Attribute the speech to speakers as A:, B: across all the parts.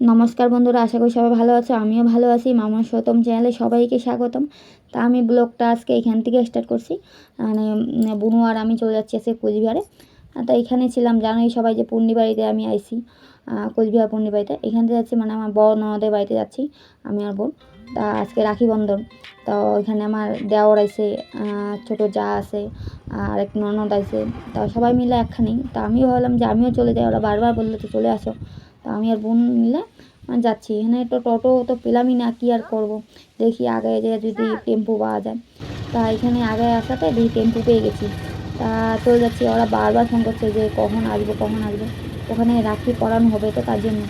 A: নমস্কার বন্ধুরা আশা করি সবাই ভালো আছো আমিও ভালো আছি মামা সতম চ্যানেলে সবাইকে স্বাগতম। তা আমি ব্লগটা আজকে এখান থেকে স্টার্ট করছি। মানে বুনু আর আমি চলে যাচ্ছি আজকে কোচবিহারে। তা এখানে ছিলাম জানোই সবাই যে পূর্ণিবাড়িতে আমি আহ, কোচবিহার পূর্ণিবাড়িতে এখান থেকে যাচ্ছি মানে আমার বড় ননদের বাড়িতে যাচ্ছি আমি আর বোন। তা আজকে রাখি বন্ধন। তো এখানে আমার দেওর আইছে আহ, ছোট যা আছে আর এক ননদ আইছে তা সবাই মিলে একখানি। তা আমিও ভাবলাম যে আমিও চলে যাই ওরা বারবার বলল তো চলে আসো। তো আমি আর বোন মিলে যাচ্ছি। এখানে তো টোটো, তো পেলামই না, কি আর করব? দেখি আগে যে যদি টেম্পো পাওয়া যায়। তা এখানে আগে আসাতে দেখি টেম্পো পেয়ে গেছি। তা চলে যাচ্ছি, ওরা বারবার ফোন করছে যে কখন আসব কখন আসব। ওখানে রাখি পরানো হবে তো তার জন্য।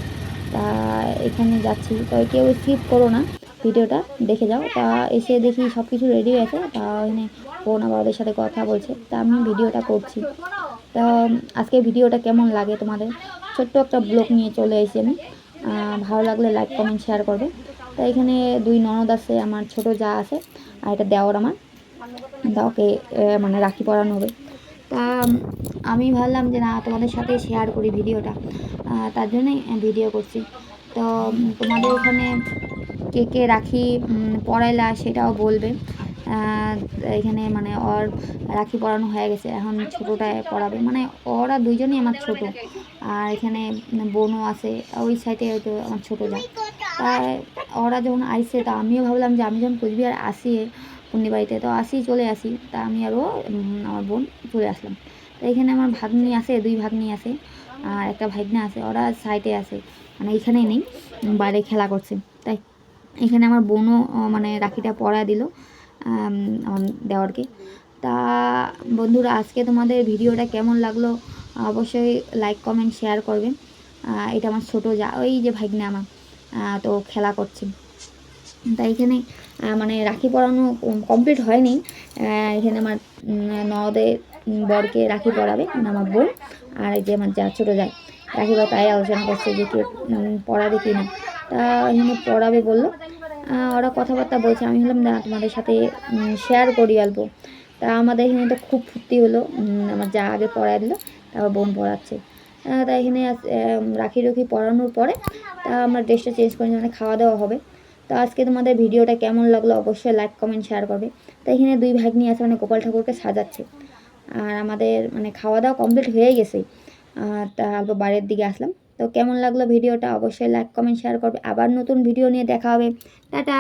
A: তা এখানে যাচ্ছি। তো কেউ স্কিপ করো না ভিডিওটা, দেখে যাও। তা এসে দেখি সব কিছু রেডি আছে। তা এখানে বোন আবার সাথে কথা বলছে। তা আমি ভিডিওটা করছি। তা আজকে ভিডিওটা কেমন লাগে তোমাদের? ছোট্ট একটা ব্লগ নিয়ে চলে এসেছি আমি। ভালো লাগলে লাইক কমেন্ট শেয়ার করবে। তা এখানে দুই ননদ আছে আমার ছোট যা আছে আর এটা দেওয়ার আমার। তা ওকে মানে রাখি পরানো হবে। তা আমি ভাবলাম যে না তোমাদের সাথে শেয়ার করি ভিডিওটা। তার জন্যই ভিডিও করছি। তো তোমাদের ওখানে কে কে রাখি উম, পরাইলা সেটাও বলবে। এখানে মানে ওর রাখি পরানো হয়ে গেছে। এখন ছোটোটায় পড়াবে। মানে ওরা দুইজনই আমার ছোট। আর এখানে বোনও আছে। ওই সাইডে হয়তো আমার ছোটো যা। তাই ওরা যখন আইসে, তা আমিও ভাবলাম যে আমি যখন কোচবিহার আসি পূর্ণিবাড়িতে তো আসি, চলে আসি। তা আমি আরও আমার বোন চলে আসলাম। তো এখানে আমার ভাগ্নি আছে, দুই ভাগ্নি আছে। আর একটা ভাগ্না আছে। ওরা সাইডে আছে। মানে এখানে নেই। বাইরে খেলা করছে। তাই এখানে আমার বোনও মানে রাখিটা পরা দিল। আমার দেওয়ারকে। তা বন্ধুরা, আজকে তোমাদের ভিডিওটা কেমন লাগল অবশ্যই লাইক কমেন্ট শেয়ার করবেন। এটা আমার ছোটো যা, ওই যে ভাগ্নে আমার তো খেলা করছে। তাই এখানে মানে রাখি পরানো কমপ্লিট হয়নি। এখানে আমার নদের বরকে রাখি পরাবে মানে আমার বোন, আর এই যে আমার যা ছোটো যায় রাখি বা তাই আলোচনা করছে যে কে পড়াবে কি না তা এখানে পড়াবে বলল। ওরা কথাবার্তা বলছে। আমি হলাম, না, তোমাদের সাথে শেয়ার করি অল্প। তা আমাদের এখানে তো খুব ফুর্তি হলো। আমার যা আগে পড়ায় দিল, তারপর বোন পড়াচ্ছে। তা এখানে রাখি রুখি পড়ানোর পরে, তা আমরা ড্রেসটা চেঞ্জ করে মানে খাওয়া দাওয়া হবে। তো আজকে তোমাদের ভিডিওটা কেমন লাগল অবশ্যই লাইক কমেন্ট শেয়ার করবে। তো এখানে দুই ভাগ্নি আছে মানে গোপাল ঠাকুরকে সাজাচ্ছে। আর আমাদের মানে খাওয়া দাওয়া কমপ্লিট হয়ে গেছে। তা অল্প বাইরের দিকে আসলাম। তো কেমন লাগল ভিডিওটা? অবশ্যই লাইক কমেন্ট শেয়ার করবে। আবার নতুন ভিডিও নিয়ে দেখা হবে। টাটা!